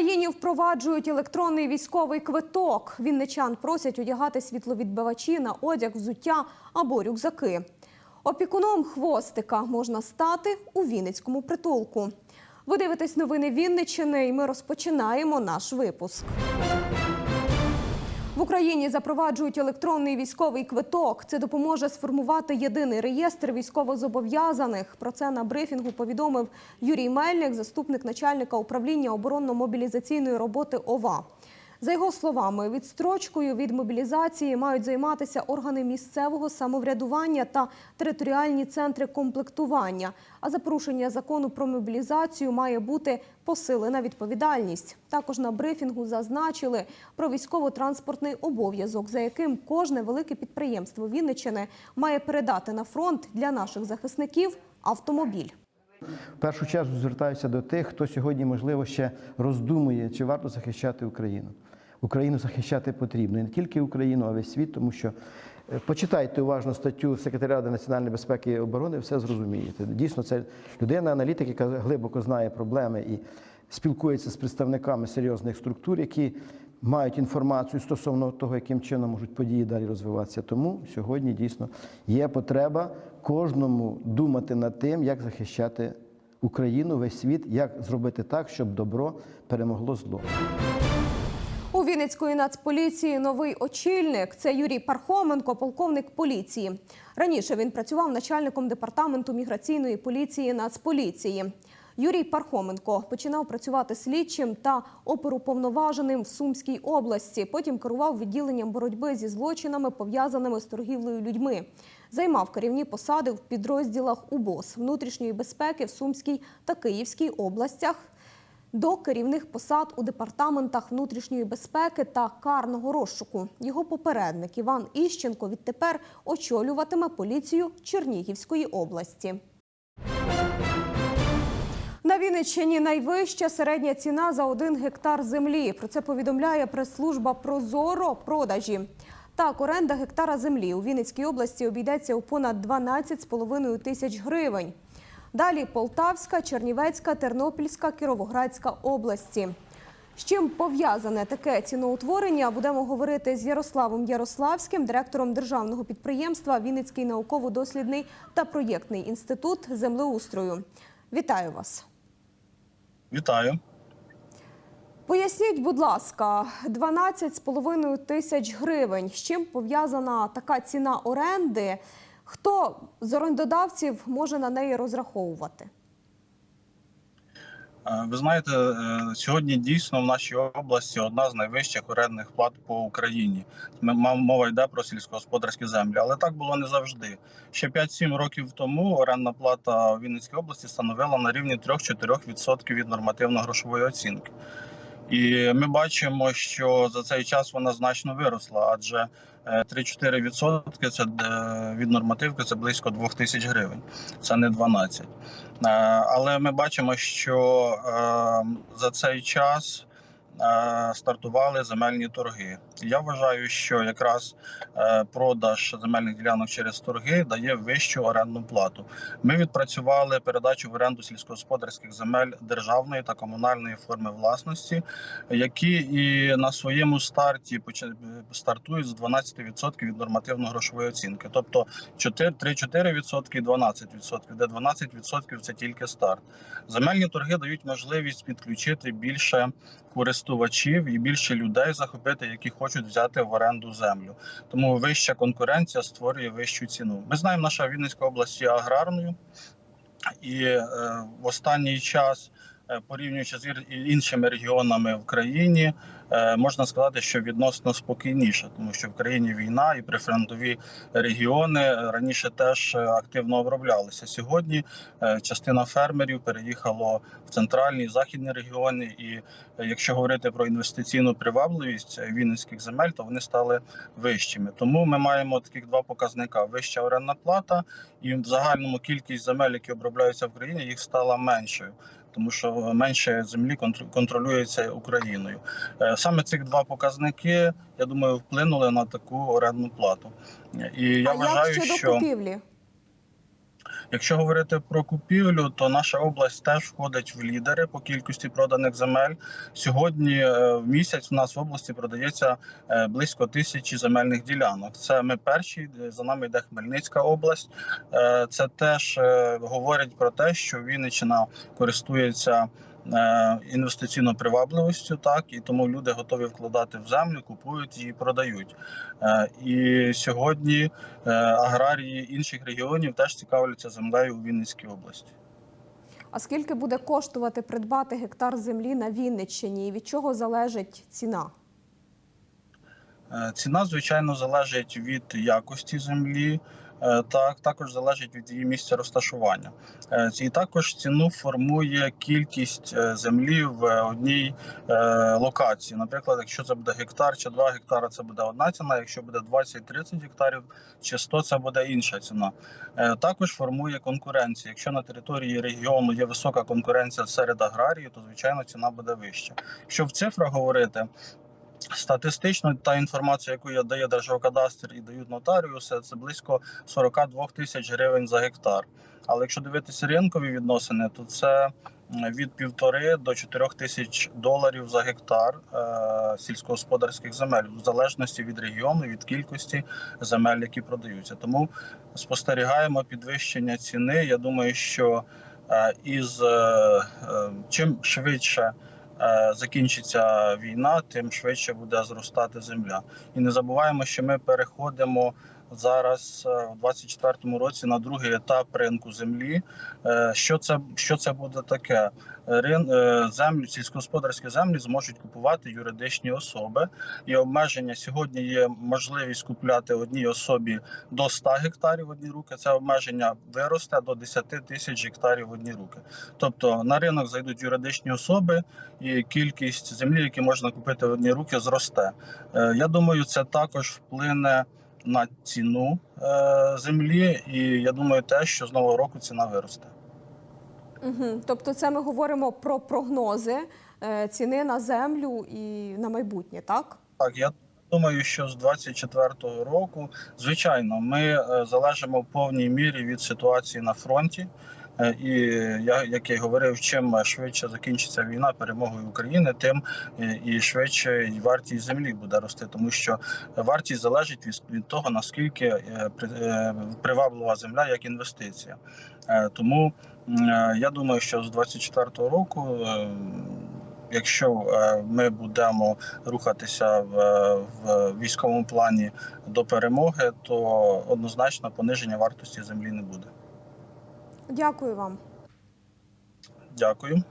Україні впроваджують електронний військовий квиток. Вінничан просять одягати світловідбивачі на одяг, взуття або рюкзаки. Опікуном хвостика можна стати у Вінницькому притулку. Ви дивитесь новини Вінниччини, і ми розпочинаємо наш випуск. В Україні запроваджують електронний військовий квиток. Це допоможе сформувати єдиний реєстр військовозобов'язаних. Про це на брифінгу повідомив Юрій Мельник, заступник начальника управління оборонно-мобілізаційної роботи ОВА. За його словами, відстрочкою від мобілізації мають займатися органи місцевого самоврядування та територіальні центри комплектування. А за порушення закону про мобілізацію має бути посилена відповідальність. Також на брифінгу зазначили про військово-транспортний обов'язок, за яким кожне велике підприємство Вінниччини має передати на фронт для наших захисників автомобіль. В першу чергу звертаюся до тих, хто сьогодні, можливо, ще роздумує, чи варто захищати Україну. Україну захищати потрібно і не тільки Україну, а весь світ, тому що е, почитайте уважно статтю секретаря Ради національної безпеки і оборони, все зрозумієте. Дійсно, це людина, аналітик, яка глибоко знає проблеми і спілкується з представниками серйозних структур, які мають інформацію стосовно того, яким чином можуть події далі розвиватися. Тому сьогодні дійсно є потреба кожному думати над тим, як захищати Україну, весь світ, як зробити так, щоб добро перемогло зло. У Вінницької нацполіції новий очільник це Юрій Пархоменко, полковник поліції. Раніше він працював начальником департаменту міграційної поліції Нацполіції. Юрій Пархоменко починав працювати слідчим та оперуповноваженим в Сумській області. Потім керував відділенням боротьби зі злочинами, пов'язаними з торгівлею людьми. Займав керівні посади в підрозділах УБОС внутрішньої безпеки в Сумській та Київській областях до керівних посад у департаментах внутрішньої безпеки та карного розшуку. Його попередник Іван Іщенко відтепер очолюватиме поліцію Чернігівської області. На Вінниччині найвища середня ціна за один гектар землі. Про це повідомляє прес-служба Прозоро продажі. Так, оренда гектара землі у Вінницькій області обійдеться у понад 12,5 тисяч гривень. Далі Полтавська, Чернівецька, Тернопільська, Кіровоградська області. З чим пов'язане таке ціноутворення, будемо говорити з Ярославом Ярославським, директором державного підприємства Вінницький науково-дослідний та проєктний інститут землеустрою. Вітаю вас. Вітаю. Поясніть, будь ласка, 12,5 тисяч гривень. З чим пов'язана така ціна оренди? Хто з орендодавців може на неї розраховувати? Е, Ви знаєте, е, сьогодні дійсно в нашій області одна з найвищих орендних плат по Україні. Мова йде про сільськогосподарські землі, але так було не завжди. Ще 5-7 років тому орендна плата в Вінницькій області становила на рівні 3-4% від нормативно-грошової оцінки. І ми бачимо, що за цей час вона значно виросла, адже е, 3-4% це е, від нормативки це близько 2 тисяч гривень. Це не 12. Е, Але ми бачимо, що е, за цей час е, стартували земельні торги. Я вважаю, що якраз е, продаж земельних ділянок через торги дає вищу орендну плату. Ми відпрацювали передачу в оренду сільськогосподарських земель державної та комунальної форми власності, які і на своєму старті стартують з 12% від нормативно-грошової оцінки, тобто 4, 3-4% і 12%, де 12% це тільки старт. Земельні торги дають можливість підключити більше користувачів і більше людей захопити, які хочуть взяти в оренду землю. Тому вища конкуренція створює вищу ціну. Ми знаємо, наша Вінницька область є аграрною, і е, в останній час, порівнюючи з іншими регіонами в країні, е, можна сказати, що відносно спокійніше, тому що в країні війна і прифронтові регіони е, раніше теж е, активно оброблялися. Сьогодні е, частина фермерів переїхало в центральні західні регіони. І е, якщо говорити про інвестиційну привабливість е, вінницьких земель, то вони стали вищими. Тому ми маємо таких два показника: вища орендна плата і в загальному кількість земель, які обробляються в країні, їх стала меншою. Тому що менше землі контр- контролюється Україною. Е, Саме цих два показники, я думаю, вплинули на таку орендну плату. І я а вважаю, як щодо що купівлі? Якщо говорити про купівлю, то наша область теж входить в лідери по кількості проданих земель. Сьогодні е, в місяць в нас в області продається е, близько тисячі земельних ділянок. Це ми перші, е, за нами йде Хмельницька область. Це теж говорить про те, що Вінниччина користується. Е, Інвестиційною привабливістю, так і тому люди готові вкладати в землю, купують її, продають. Е, І сьогодні Е, аграрії інших регіонів теж цікавляться землею у Вінницькій області. А скільки буде коштувати придбати гектар землі на Вінниччині? І від чого залежить ціна? Ціна, звичайно, залежить від якості землі, так також залежить від її місця розташування. Е, І також ціну формує кількість е, землі в одній е, локації. Наприклад, якщо це буде гектар чи 2 гектара, це буде одна ціна. Якщо буде 20-30 гектарів чи 100, це буде інша ціна. Е, Також формує конкуренція. Якщо на території регіону є висока конкуренція серед аграріїв, то звичайно ціна буде вища. Якщо в цифрах говорити. Статистично та інформація, яку я дає Держгеокадастр і дають нотаріуси, це близько 42 тисяч гривень за гектар. Але якщо дивитися ринкові відносини, то це від півтори до чотирьох тисяч доларів за гектар е, сільськогосподарських земель, в залежності від регіону, від кількості земель, які продаються. Тому спостерігаємо підвищення ціни. Я думаю, що е, із е, е, чим швидше закінчиться війна, тим швидше буде зростати земля. І не забуваємо, що ми переходимо зараз е, у 24-му році на другий етап ринку землі. Е, Що це що це буде таке? Рин е, землю, сільськогосподарські землі зможуть купувати юридичні особи. І обмеження сьогодні є можливість купляти одній особі до 100 гектарів в одні руки. Це обмеження виросте до 10 тисяч гектарів в одні руки. Тобто на ринок зайдуть юридичні особи, і кількість землі, які можна купити в одні руки, зросте. Я думаю, це також вплине на ціну е, землі, і я думаю, те, що з нового року ціна виросте. Угу. Тобто, це ми говоримо про прогнози е, ціни на землю і на майбутнє, так? Так, я думаю, що з 24-го року, звичайно, ми е, залежимо в повній мірі від ситуації на фронті. Е, І я як я говорив, чим швидше закінчиться війна перемогою України, тим е, і швидше і вартість землі буде рости, тому що вартість залежить від, від того наскільки е, при- приваблива земля як інвестиція. Тому я думаю, що з 24-го року. Якщо ми будемо рухатися в, в військовому плані до перемоги, то однозначно пониження вартості землі не буде. Дякую вам. Дякую.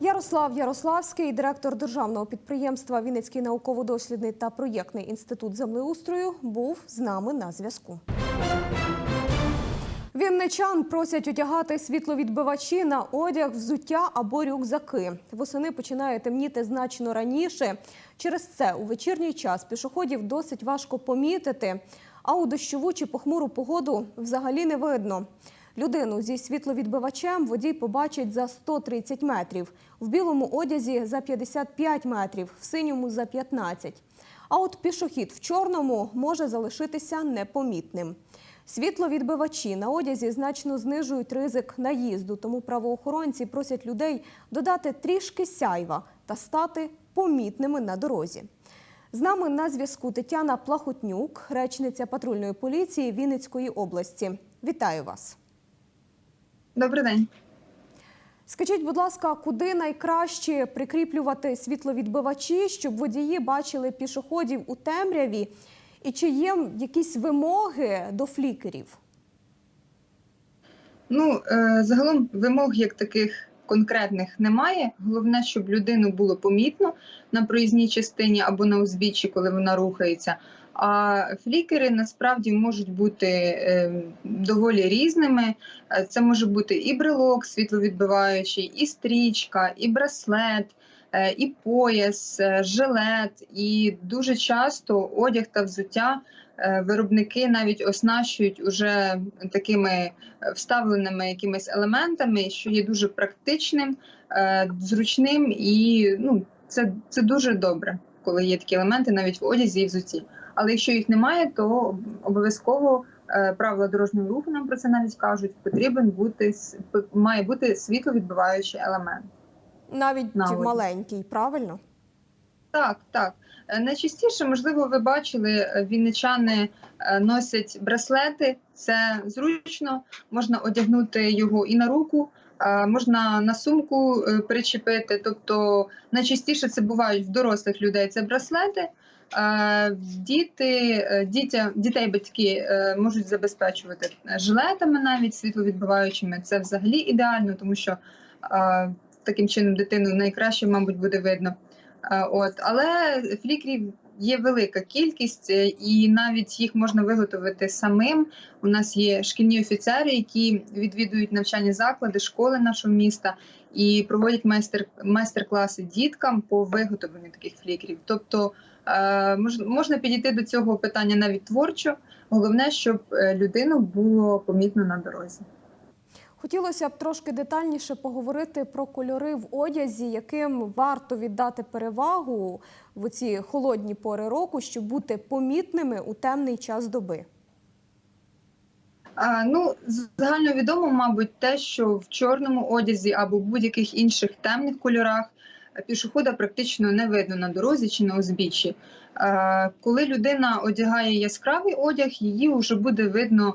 Ярослав Ярославський, директор державного підприємства Вінницький науково-дослідний та проєктний інститут землеустрою, був з нами на зв'язку. Вінничан просять одягати світловідбивачі на одяг, взуття або рюкзаки. Восени починає темніти значно раніше. Через це у вечірній час пішоходів досить важко помітити, а у дощову чи похмуру погоду взагалі не видно. Людину зі світловідбивачем водій побачить за 130 метрів, в білому одязі за 55 метрів, в синьому за 15. А от пішохід в чорному може залишитися непомітним. Світловідбивачі на одязі значно знижують ризик наїзду, тому правоохоронці просять людей додати трішки сяйва та стати помітними на дорозі. З нами на зв'язку Тетяна Плахотнюк, речниця патрульної поліції Вінницької області. Вітаю вас. Добрий день. Скажіть, будь ласка, куди найкраще прикріплювати світловідбивачі, щоб водії бачили пішоходів у темряві? І чи є якісь вимоги до флікерів? Ну е, загалом вимог як таких конкретних немає. Головне, щоб людину було помітно на проїзній частині або на узбіччі, коли вона рухається. А флікери насправді можуть бути е, доволі різними. Е, Це може бути і брелок світловідбиваючий, і стрічка, і браслет. е, і пояс, жилет, і дуже часто одяг та взуття виробники навіть оснащують уже такими вставленими якимись елементами, що є дуже практичним, зручним і ну, це, це дуже добре, коли є такі елементи навіть в одязі і взутті. Але якщо їх немає, то обов'язково е, правила дорожнього руху нам про це навіть кажуть. Потрібен бути має бути світловідбиваючий елемент. Навіть Наволоч. маленький, правильно? Так, так. Е, Найчастіше, можливо, ви бачили, е, вінничани носять браслети. Це зручно, можна одягнути його і на руку, можна на сумку причепити. Тобто найчастіше це бувають в дорослих людей. Це браслети. Е, Діти, е, дітя, дітей батьки е, можуть забезпечувати жилетами, навіть світловідбиваючими. Це взагалі ідеально, тому що е, таким чином дитину найкраще, мабуть, буде видно. Е, От, але флікерів є велика кількість, е, і навіть їх можна виготовити самим. У нас є шкільні офіцери, які відвідують навчальні заклади, школи нашого міста і проводять майстер майстер-класи діткам по виготовленню таких флікерів. Тобто е, можна підійти до цього питання навіть творчо. Головне, щоб е, людину було помітно на дорозі. Хотілося б трошки детальніше поговорити про кольори в одязі, яким варто віддати перевагу в ці холодні пори року, щоб бути помітними у темний час доби. А, ну, загальновідомо, мабуть, те, що в чорному одязі або в будь-яких інших темних кольорах пішохода практично не видно на дорозі чи на узбіччі. Коли людина одягає яскравий одяг, її вже буде видно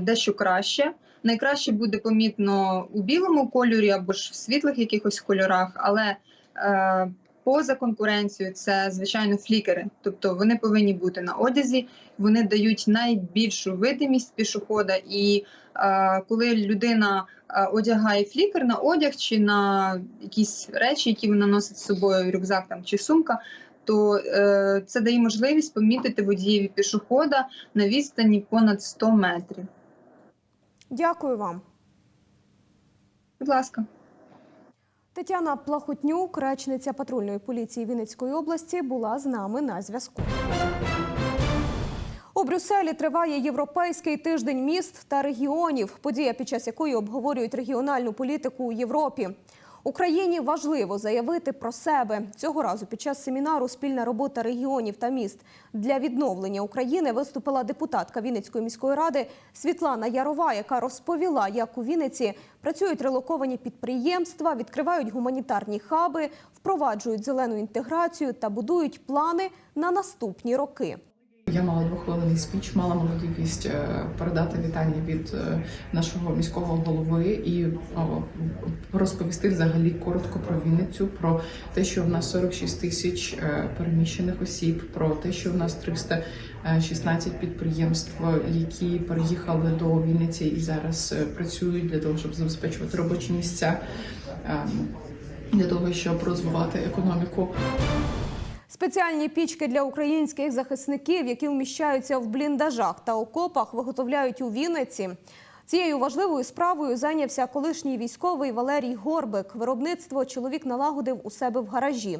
дещо краще. Найкраще буде помітно у білому кольорі або ж в світлих якихось кольорах, але е, поза конкуренцією це звичайно флікери, тобто вони повинні бути на одязі, вони дають найбільшу видимість пішохода. І е, коли людина е, одягає флікер на одяг чи на якісь речі, які вона носить з собою, рюкзак там чи сумка. То е, це дає можливість помітити водієві пішохода на відстані понад 100 метрів. Дякую вам. Будь ласка. Тетяна Плахотнюк, речниця патрульної поліції Вінницької області, була з нами на зв'язку. У Брюсселі триває європейський тиждень міст та регіонів, подія, під час якої обговорюють регіональну політику у Європі. Україні важливо заявити про себе цього разу. Під час семінару Спільна робота регіонів та міст для відновлення України виступила депутатка Вінницької міської ради Світлана Ярова, яка розповіла, як у Вінниці працюють релоковані підприємства, відкривають гуманітарні хаби, впроваджують зелену інтеграцію та будують плани на наступні роки. Я мала двохвилинний спіч, мала можливість е, передати вітання від е, нашого міського голови і розповісти взагалі коротко про Вінницю, про те, що в нас 46 тисяч е, переміщених осіб, про те, що в нас 316 підприємств, які переїхали до Вінниці і зараз е, працюють для того, щоб забезпечувати робочі місця, е, для того, щоб розвивати економіку. Спеціальні пічки для українських захисників, які вміщаються в бліндажах та окопах, виготовляють у Вінниці. Цією важливою справою зайнявся колишній військовий Валерій Горбик. Виробництво чоловік налагодив у себе в гаражі.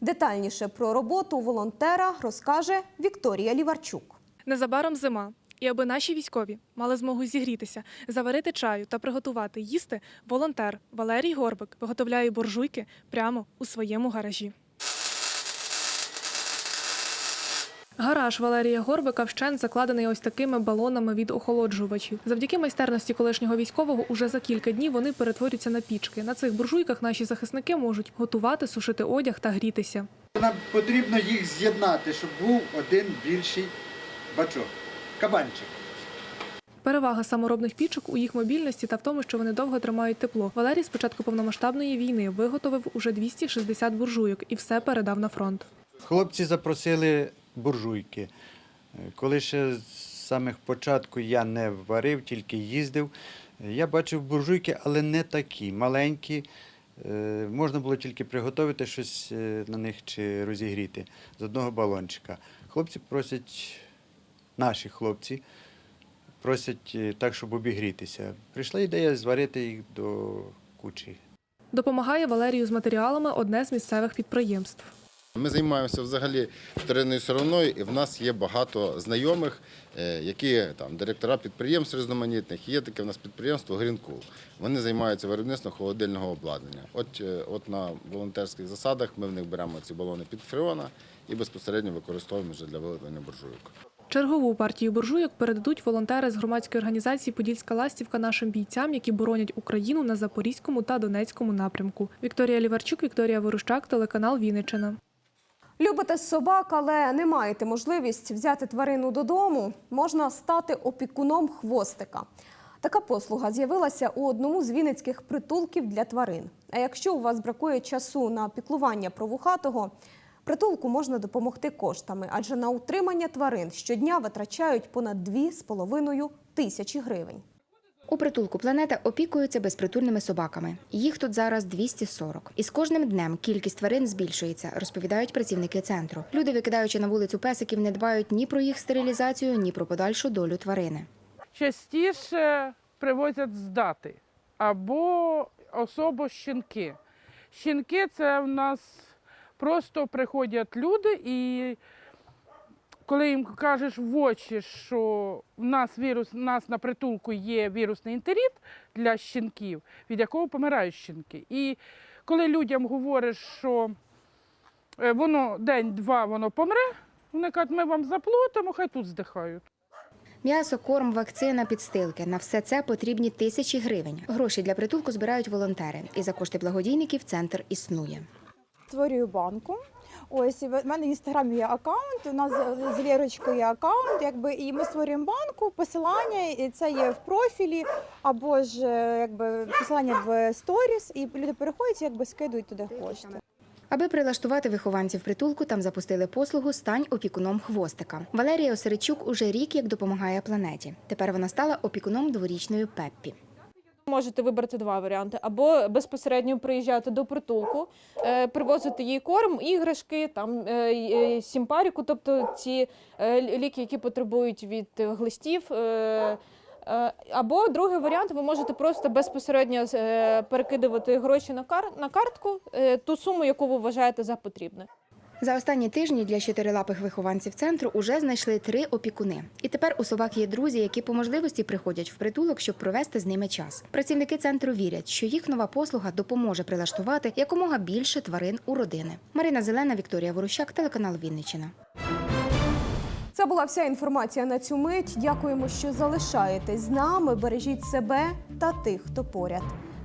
Детальніше про роботу волонтера розкаже Вікторія Ліварчук. Незабаром зима. І аби наші військові мали змогу зігрітися, заварити чаю та приготувати їсти, волонтер Валерій Горбик виготовляє буржуйки прямо у своєму гаражі. Гараж Валерія Горбика вщент закладений ось такими балонами від охолоджувачів. Завдяки майстерності колишнього військового уже за кілька днів вони перетворюються на пічки. На цих буржуйках наші захисники можуть готувати, сушити одяг та грітися. Нам потрібно їх з'єднати, щоб був один більший бачок. Кабанчик. Перевага саморобних пічок у їх мобільності та в тому, що вони довго тримають тепло. Валерій з початку повномасштабної війни виготовив уже 260 буржуйок і все передав на фронт. Хлопці запросили буржуйки. Е, Коли ще з самих початку я не варив, тільки їздив, я бачив буржуйки, але не такі маленькі. Е, Можна було тільки приготувати щось е, на них чи розігріти з одного балончика. Хлопці просять, наші хлопці, просять так, щоб обігрітися. Прийшла ідея зварити їх до кучі. Допомагає Валерію з матеріалами одне з місцевих підприємств. Ми займаємося взагалі вторинною стороною, і в нас є багато знайомих, е, які там директора підприємств різноманітних. Є таке в нас підприємство Грінкул. Вони займаються виробництвом холодильного обладнання. От, е, от на волонтерських засадах ми в них беремо ці балони під фреона і безпосередньо використовуємо вже для виготовлення буржуйок. Чергову партію буржуйок передадуть волонтери з громадської організації Подільська ластівка нашим бійцям, які боронять Україну на Запорізькому та Донецькому напрямку. Вікторія Ліварчук, Вікторія Ворущак, телеканал Вінниччина. Любите собак, але не маєте можливість взяти тварину додому, можна стати опікуном хвостика. Така послуга з'явилася у одному з вінницьких притулків для тварин. А якщо у вас бракує часу на піклування про вухатого, притулку можна допомогти коштами, адже на утримання тварин щодня витрачають понад 2,5 тисячі гривень. У притулку планета опікується безпритульними собаками. Їх тут зараз 240. І з кожним днем кількість тварин збільшується, розповідають працівники центру. Люди, викидаючи на вулицю песиків, не дбають ні про їх стерилізацію, ні про подальшу долю тварини. частіше привозять здати або особо щенки. Щенки це в нас просто приходять люди, і коли їм кажеш в очі, що в нас вірус, в нас на притулку є вірусний інтерит для щенків, від якого помирають щенки. І коли людям говориш, що е, воно день-два воно помре, вони кажуть, ми вам заплатимо, хай тут здихають. М'ясо, корм, вакцина, підстилки на все це потрібні тисячі гривень. Гроші для притулку збирають волонтери, і за кошти благодійників центр існує. створюю банку. Ось в мене в інстаграмі є аккаунт. У нас з- Лєрочкою є аккаунт, якби і ми створюємо банку, посилання, і це є в профілі, або ж е, якби посилання в сторіс, і люди переходять, якби скидують туди кошти. Аби прилаштувати вихованців притулку, там запустили послугу Стань опікуном хвостика. Валерія Осеречук уже рік як допомагає планеті. Тепер вона стала опікуном дворічної Пеппі. Можете вибрати два варіанти: або безпосередньо приїжджати до притулку, е, привозити їй корм, іграшки, там е, сімпаріку, тобто ці е, ліки, які потребують від глистів. Або другий варіант, ви можете просто безпосередньо перекидувати гроші на кар на картку, ту суму, яку ви вважаєте за потрібне. За останні тижні для чотирилапих вихованців центру уже знайшли три опікуни. І тепер у собак є друзі, які по можливості приходять в притулок, щоб провести з ними час. Працівники центру вірять, що їх нова послуга допоможе прилаштувати якомога більше тварин у родини. Марина Зелена, Вікторія Ворущак, телеканал Вінниччина. Це була вся інформація на цю мить. Дякуємо, що залишаєтесь з нами. Бережіть себе та тих, хто поряд.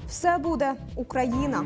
Все буде Україна.